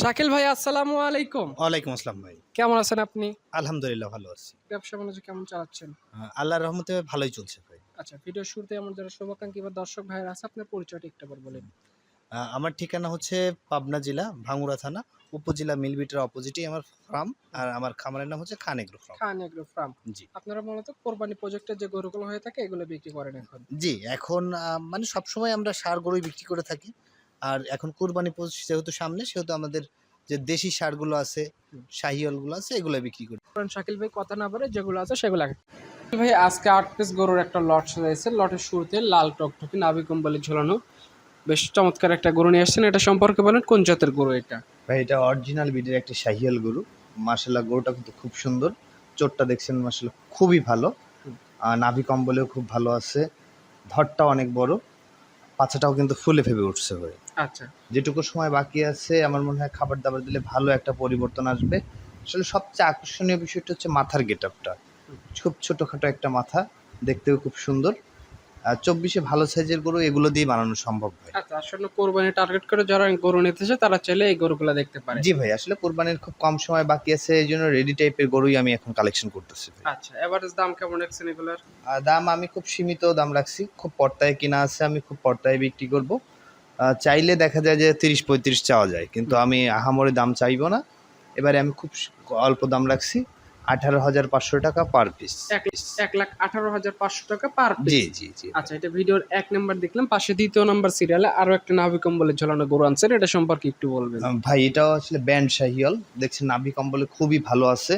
শাকিল ভাই আসসালামু আলাইকুম। ওয়ালাইকুম আসসালাম ভাই। কেমন আছেন আপনি? আলহামদুলিল্লাহ ভালো আছি। ব্যবসা বাণিজ্য কেমন চালাচ্ছেন? আল্লাহর রহমতে ভালোই চলছে ভাই। আচ্ছা ভিডিও শুরুতে আমার যারা শুভাকাঙ্ক্ষী বা দর্শক ভাইয়ের আছে আপনার পরিচয়টা একটু আবার বলেন। আমার ঠিকানা হচ্ছে পাবনা জেলা ভাঙ্গুড়া থানা উপজেলা মিলবিটার অপোজিটেই আমার ফার্ম আর আমার খামারের নাম হচ্ছে Khan agro farm Khan agro farm জি। আপনারা মূলত কোরবানি প্রজেক্টের যে গরুগুলো হয়ে থাকে এগুলো বিক্রি করেন এখন। জি এখন মানে সবসময় আমরা সার গরুই বিক্রি করে থাকি। আর এখন কুরবানি পৌঁছ যেহেতু সামনে সেহেতু আমাদের যে দেশি সারগুলো আছে হুম। শাহিওয়ালগুলো আছে এগুলো বিক্রি করি। শাকিল ভাই কথা না বলে যেগুলো আছে সেগুলো আগে। ভাই আজকে আট পিস গরুর একটা লট সাজাইছে। লটের শুরুতে লাল টকটকে নাভি কম্বলে ঝোলানো। বেশ চমৎকার একটা গরু নিয়ে আসছেন। এটা সম্পর্কে বলেন কোন জাতের গরু এটা? ভাই এটা অরিজিনাল বিডের একটা শাহিয়াল গরু। মার্শাল্লাহ গরুটা কিন্তু খুব সুন্দর। চোটটা দেখছেন মার্শাল্লাহ খুবই ভালো। আর নাভি কম্বলেও খুব ভালো আছে। ধরটা অনেক বড়। পাছাটাও কিন্তু ফুলে ফেপে উঠছে হয়ে আচ্ছা। যেটুকু সময় বাকি আছে আমার মনে হয় খাবার দাবার দিলে ভালো একটা পরিবর্তন আসবে। আসলে সবচেয়ে আকর্ষণীয় বিষয়টা হচ্ছে মাথার গেট আপটা খুব ছোটোখাটো একটা মাথা দেখতেও খুব সুন্দর। চব্বিশে ভালো সাইজের গরু এগুলো দিয়ে বানানো সম্ভব আচ্ছা আসলে কোরবানি টার্গেট করে যারা গরু নিতেছে তারা চাইলে এই গরুগুলো দেখতে পারে। জি ভাই আসলে কোরবানির খুব কম সময় বাকি আছে এই জন্য রেডি টাইপের গরুই আমি এখন কালেকশন করতেছি আচ্ছা এভারেজ দাম কেমন রাখছেন এগুলোর? দাম আমি খুব সীমিত দাম রাখছি খুব পর্তায় কিনা আছে আমি খুব পর্তায় বিক্রি করব। চাইলে দেখা যায় যে তিরিশ পঁয়ত্রিশ চাওয়া যায় কিন্তু আমি আহামরে দাম চাইব না। এবারে আমি খুব অল্প দাম রাখছি। আঠারো হাজার পাঁচশো টাকা পার পিস এক লাখ আঠারো হাজার পাঁচশো টাকা পার জি জি জি। আচ্ছা এটা ভিডিওর এক নাম্বার দেখলাম পাশে দ্বিতীয় নাম্বার সিরিয়ালে আরও একটা নাভি কম্বলে ঝোলানো গরু আনছেন এটা সম্পর্কে একটু বলবেন। ভাই এটাও আসলে ব্যান্ড শাহিয়াল দেখছেন নাভি কম্বলে খুবই ভালো আছে।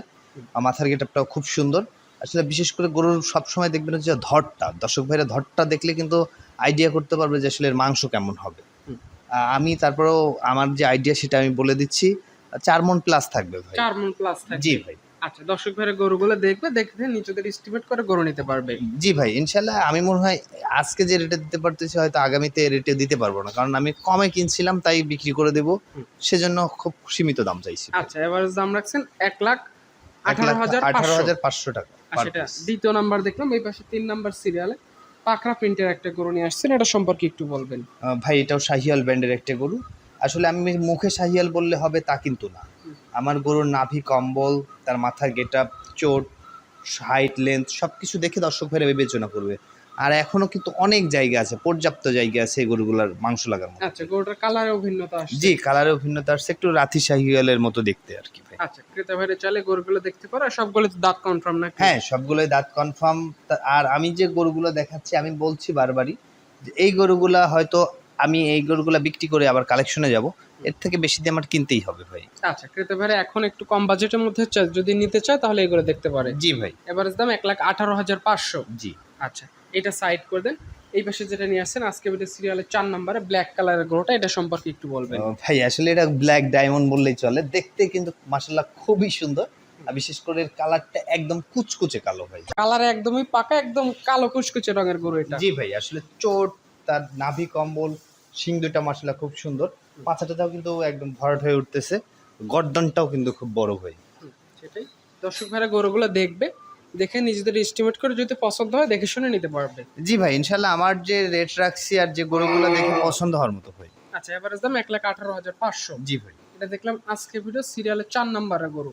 মাথার গেটআপটাও খুব সুন্দর। আসলে বিশেষ করে গরুর সবসময় দেখবেন যে ধরটা দর্শক ভাইরা ধরটা দেখলে কিন্তু আইডিয়া করতে পারবে যে আসলে মাংস কেমন হবে। আমি তারপরেও আমার যে আইডিয়া সেটা আমি বলে দিচ্ছি চার মন প্লাস থাকবে ভাই। চার মন প্লাস থাকে জি ভাই। আচ্ছা দর্শক ভাইয়ের গরুগুলো দেখবে দেখে নিজেদের এস্টিমেট করে গরু নিতে পারবে। জি ভাই ইনশাল্লাহ আমি মনে হয় আজকে যে রেটে দিতে পারতেছি হয়তো আগামীতে রেটে দিতে পারব না। কারণ আমি কমে কিনছিলাম তাই বিক্রি করে দেবো। সেজন্য খুব সীমিত দাম চাইছি। আচ্ছা এভারেজ দাম রাখছেন এক লাখ আঠারো হাজার আঠারো পাঁচশো হাজার পাঁচশো টাকা সেটা দ্বিতীয় নাম্বার দেখলাম এই পাশে তিন নাম্বার সিরিয়ালে পাকড়া প্রিন্টের একটা গরু নিয়ে আসছেন এটা সম্পর্কে একটু বলবেন। ভাই এটাও শাহিয়াল ব্র্যান্ডের একটা গরু। আসলে আমি মুখে শাহিয়াল বললে হবে তা কিন্তু না। আমার গরুর নাভি কম্বল তার মাথার গেট আপ চোট হাইট লেন্থ সব কিছু দেখে দর্শক ভাইরা বিবেচনা করবে। আর এখনও কিন্তু অনেক জায়গা আছে পর্যাপ্ত জায়গা আছে এই গরুগুলার মাংস লাগার মতো। আচ্ছা গরুটার কালারেও ভিন্নতা আসছে। জি কালারের ভিন্নতা আসছে একটু রাথি শাহিয়ালের মতো দেখতে আর কি ভাই। আচ্ছা ক্রেতা ভাইরা চলে গরুগুলো দেখতে পারো আর সবগুলো তো দাঁত কনফার্ম না হ্যাঁ সবগুলোই দাঁত কনফার্ম আর আমি যে গরুগুলো দেখাচ্ছি আমি বলছি বারবারই যে এই গরুগুলা হয়তো আমি এই গরুগুলা বিক্রি করে আবার কালেকশনে যাব। এর থেকে বেশি দিয়ে আমার কিনতেই হবে ভাই। আচ্ছা ক্রেতা ভাইরা এখন একটু কম বাজেটের মধ্যে যদি নিতে চায় তাহলে এগুলো দেখতে পারে। জি ভাই। এভারেজ দাম এক লাখ আঠারো হাজার পাঁচশো। জি। আচ্ছা এটা সাইড করে দেন। এই পাশে যেটা নিয়ে আসছেন আজকে ভিডিও সিরিয়ালের চার নম্বরে ব্ল্যাক কালারের গরুটা এটা সম্পর্কে একটু বলবেন। ভাই আসলে এটা ব্ল্যাক ডায়মন্ড বললেই চলে। দেখতে কিন্তু মাসাল্লাহ খুবই সুন্দর। বিশেষ করে এর কালারটা একদম কুচকুচে কালো ভাই। কালার একদমই পাকা একদম কালো কুচকুচে রঙের গরু এটা। জি ভাই আসলে চোট তার নাভি কম্বল শিং দুটা মাসাল্লাহ খুব সুন্দর। পাছাটাও কিন্তু একদম ভরাট হয়ে উঠতেছে। গর্দনটাও কিন্তু খুব বড় ভাই সেটাই। দর্শক ভাইরা গরুগুলো দেখবে। দেখে নিজেদের এস্টিমেট করে যদি পছন্দ হয় দেখে শুনে নিতে পারবে। জি ভাই ইনশাল্লাহ আমার যে রেট রাখছি আর যে গরুগুলো দেখে পছন্দ হওয়ার মতো ভাই আচ্ছা এভারেজ দাম এক লাখ আঠারো হাজার পাঁচশো। জি ভাই। এটা দেখলাম আজকে ভিডিও সিরিয়ালের চার নম্বরের গরু।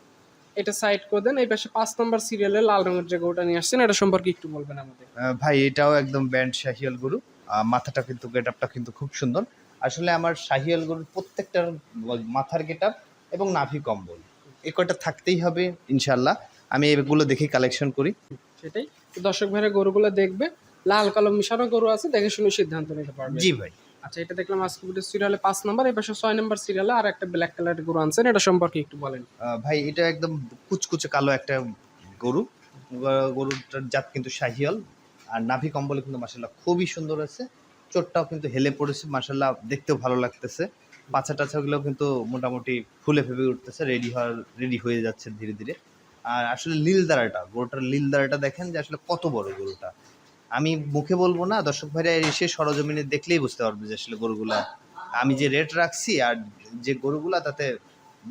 এটা সাইড করে দেন এই পাশে পাঁচ নম্বর সিরিয়ালে লাল রঙের যে গরুটা নিয়ে আসছেন এটা সম্পর্কে একটু বলবেন আমাদের। ভাই এটাও একদম ব্যান্ড শাহিয়াল গরু। মাথাটা কিন্তু গেট আপটা কিন্তু খুব সুন্দর। আসলে আমার শাহিয়াল গরুর প্রত্যেকটার মাথার গেট আপ এবং নাভি কম্বল এ কয়টা থাকতেই হবে ইনশাল্লাহ আমি এগুলো দেখেই কালেকশন করি। সেটাই। দর্শক ভাইরা গরুগুলো দেখবে। লাল কালো মিশানো গরু আছে দেখে শুনে সিদ্ধান্ত নিতে পারবে। জি ভাই। আচ্ছা এটা দেখলাম আজকে ভিডিও সিরিয়ালে পাঁচ নম্বর এই পাশে ছয় নম্বর সিরিয়ালে আর একটা ব্ল্যাক কালারের গরু আনছেন এটা সম্পর্কে একটু বলেন। ভাই এটা একদম কুচকুচে কালো একটা গরু। গরুটার জাত কিন্তু শাহিয়াল আর নাভি কম্বলে কিন্তু মাসাল্লাহ খুবই সুন্দর আছে। চোটটাও কিন্তু হেলে পড়েছে মাসাল্লাহ দেখতেও ভালো লাগতেছে। পাছা টাছাগুলো কিন্তু মোটামুটি ফুলে ফেপে উঠতেছে রেডি হওয়ার রেডি হয়ে যাচ্ছে ধীরে ধীরে। আর আসলে লীল দাঁড়াটা গরুটার লীল দাঁড়াটা দেখেন যে আসলে কত বড় গরুটা। আমি মুখে বলব না, দর্শক ভাইরা এসে সরজমিনে দেখলেই বুঝতে পারবে যে আসলে গরুগুলা, আমি যে রেট রাখছি আর যে গরুগুলা তাতে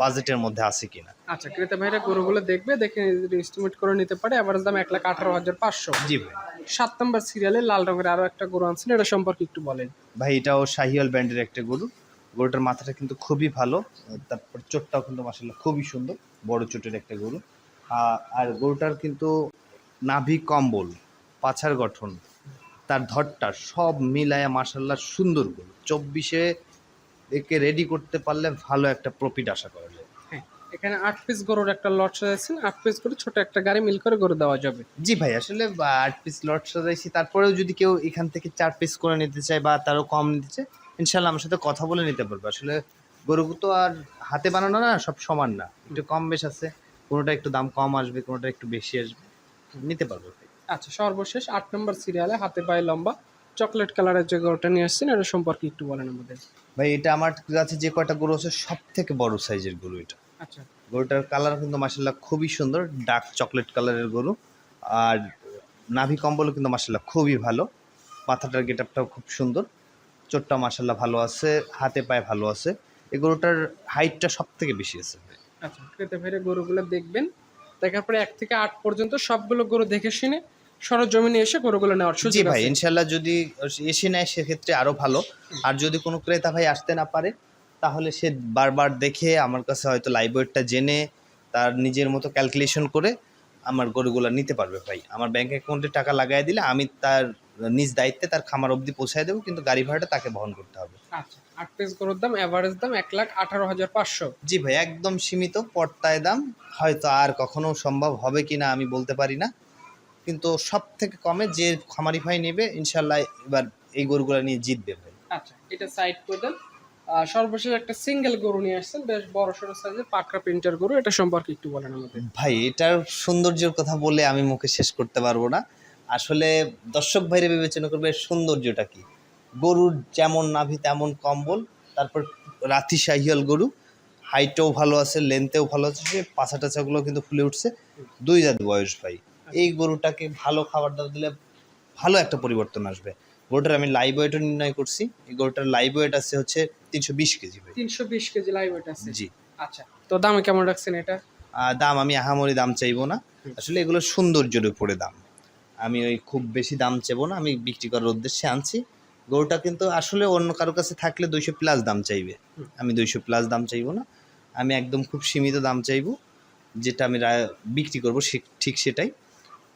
বাজেটের মধ্যে আছে কিনা। আচ্ছা ক্রেতা ভাইরা গরুগুলো দেখবে দেখে এস্টিমেট করে নিতে পারে। এভারেজ দাম এক লাখ আঠারো হাজার পাঁচশো। জি ভাই। সাত নম্বর সিরিয়ালে লাল রঙের আরও একটা গরু আনছেন এটা সম্পর্কে একটু বলেন। ভাই এটাও শাহিয়াল ব্র্যান্ডের একটা গরু। গরুটার মাথাটা কিন্তু খুবই ভালো তারপর চোটটাও কিন্তু মাসাল্লাহ খুবই সুন্দর বড় চোটের একটা গরু। আর গরুটার কিন্তু নাভি কম্বল পাছার গঠন তার ধরটা সব মিলায়া মাসাল্লাহ সুন্দর গরু। চব্বিশে একে রেডি করতে পারলে ভালো একটা প্রফিট আশা করা যায়। হ্যাঁ এখানে আট পিস গরুর একটা লট সাজাইছেন। আট পিস করে ছোট একটা গাড়ি মিল করে গরু দেওয়া যাবে। জি ভাই আসলে আট পিস লট সাজাইছি। তারপরেও যদি কেউ এখান থেকে চার পিস করে নিতে চায় বা তারও কম নিতে চায় ইনশাল্লাহ আমার সাথে কথা বলে নিতে পারবে। আসলে গরু তো আর হাতে বানানো না সব সমান না। একটু কম বেশ আছে কোনোটা একটু দাম কম আসবে কোনোটা একটু বেশি আসবে নিতে পারবে আচ্ছা সর্বশেষ আট নম্বর সিরিয়ালে হাতে পায়ে লম্বা চকলেট কালারের যে গরুটা নিয়ে আসছেন এটা সম্পর্কে একটু বলেন আমাদের। ভাই এটা আমার কাছে যে কয়টা গরু আছে সব থেকে বড় সাইজের গরু এটা। আচ্ছা। গরুটার কালার কিন্তু মাসাল্লাহ খুবই সুন্দর ডার্ক চকলেট কালারের গরু। আর নাভি কম্বলও কিন্তু মাসাল্লাহ খুবই ভালো। মাথাটার গেট আপটাও খুব সুন্দর। চোটটা মাসাল্লাহ ভালো আছে হাতে পায়ে ভালো আছে। এই গরুটার হাইটটা সব থেকে বেশি আছে আচ্ছা ক্রেতা ভাইরা গরুগুলো দেখবেন দেখার পরে এক থেকে আট পর্যন্ত সবগুলো গরু দেখে শুনে সরজমিনে এসে গরুগুলো নেওয়ার সুযোগ ভাই ইনশাল্লাহ যদি এসে নেয় সেক্ষেত্রে আরও ভালো। আর যদি কোনো ক্রেতা ভাই আসতে না পারে তাহলে সে বারবার দেখে আমার কাছে হয়তো লাইভ ওয়েটটা জেনে তার নিজের মতো ক্যালকুলেশন করে আমার গরুগুলো নিতে পারবে ভাই। আমার ব্যাংক অ্যাকাউন্টে টাকা লাগাই দিলে আমি তার নিজ দায়িত্বে তার খামার অবধি পৌঁছায় দেবো কিন্তু গাড়ি ভাড়াটা তাকে বহন করতে হবে। আচ্ছা আট পিস গরুর দাম এভারেজ দাম এক লাখ আঠারো হাজার পাঁচশো। জি ভাই একদম সীমিত পর্তায় দাম। হয়তো আর কখনো সম্ভব হবে কি না আমি বলতে পারি না। কিন্তু সব থেকে কমে যে খামারি ভাই নেবে ইনশাল্লাহ এবার এই গরুগুলো নিয়ে জিতবে ভাই। আচ্ছা এটা সাইড করে দেন। সর্বশেষ একটা সিঙ্গেল গরু নিয়ে আসছেন বেশ বড় সড়ো সাইজের পাকড়া প্রিন্টার গরু এটা সম্পর্কে একটু বলেন আমাদের। ভাই এটার সৌন্দর্যের কথা বলে আমি মুখে শেষ করতে পারব না। আসলে দর্শক ভাইরে বিবেচনা করবে সৌন্দর্যটা কি? গরুর যেমন নাভি তেমন কম্বল তারপর রাতি শাহিয়াল গরু হাইটও ভালো আছে লেন্থেও ভালো আছে পাছা টাছাগুলো কিন্তু ফুলে উঠছে। দুই দাঁত বয়স ভাই। এই গরুটাকে ভালো খাবার দাবার দিলে ভালো একটা পরিবর্তন আসবে। গরুটার আমি লাইভ ওয়েটও নির্ণয় করছি। এই গরুটার লাইভ ওয়েট আছে হচ্ছে তিনশো বিশ কেজি তিনশো বিশ কেজি লাইভ ওয়েট আছে? জি। আচ্ছা তো দামে কেমন রাখছেন এটা? দাম আমি আহামরি দাম চাইব না। আসলে এগুলো সৌন্দর্যের উপরে দাম। আমি ওই খুব বেশি দাম চাইব না আমি বিক্রি করার উদ্দেশ্যে আনছি। গরুটা কিন্তু আসলে অন্য কারও কাছে থাকলে দুইশো প্লাস দাম চাইবে। আমি দুইশো প্লাস দাম চাইব না। আমি একদম খুব সীমিত দাম চাইব। যেটা আমি বিক্রি করব সে- ঠিক সেটাই।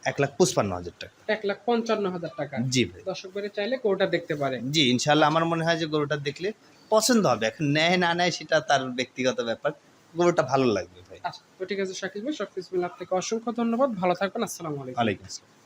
এক লাখ পঁচপান্ন হাজার টাকা। এক লাখ পঞ্চান্ন হাজার টাকা। জি ভাই। দর্শক ভাইরা চাইলে গরুটা দেখতে পারে জি ইনশাল্লাহ আমার মনে হয় যে গরুটা দেখলে পছন্দ হবে। এখন নেয় না নেয় সেটা তার ব্যক্তিগত ব্যাপার। গরুটা ভালো লাগবে ভাই। আচ্ছা ঠিক আছে শাকিল ভাই সব কিছু আপনাকে অসংখ্য ধন্যবাদ। ভালো থাকবেন আসসালামু আলাইকুম। ওয়ালাইকুম আসসালাম।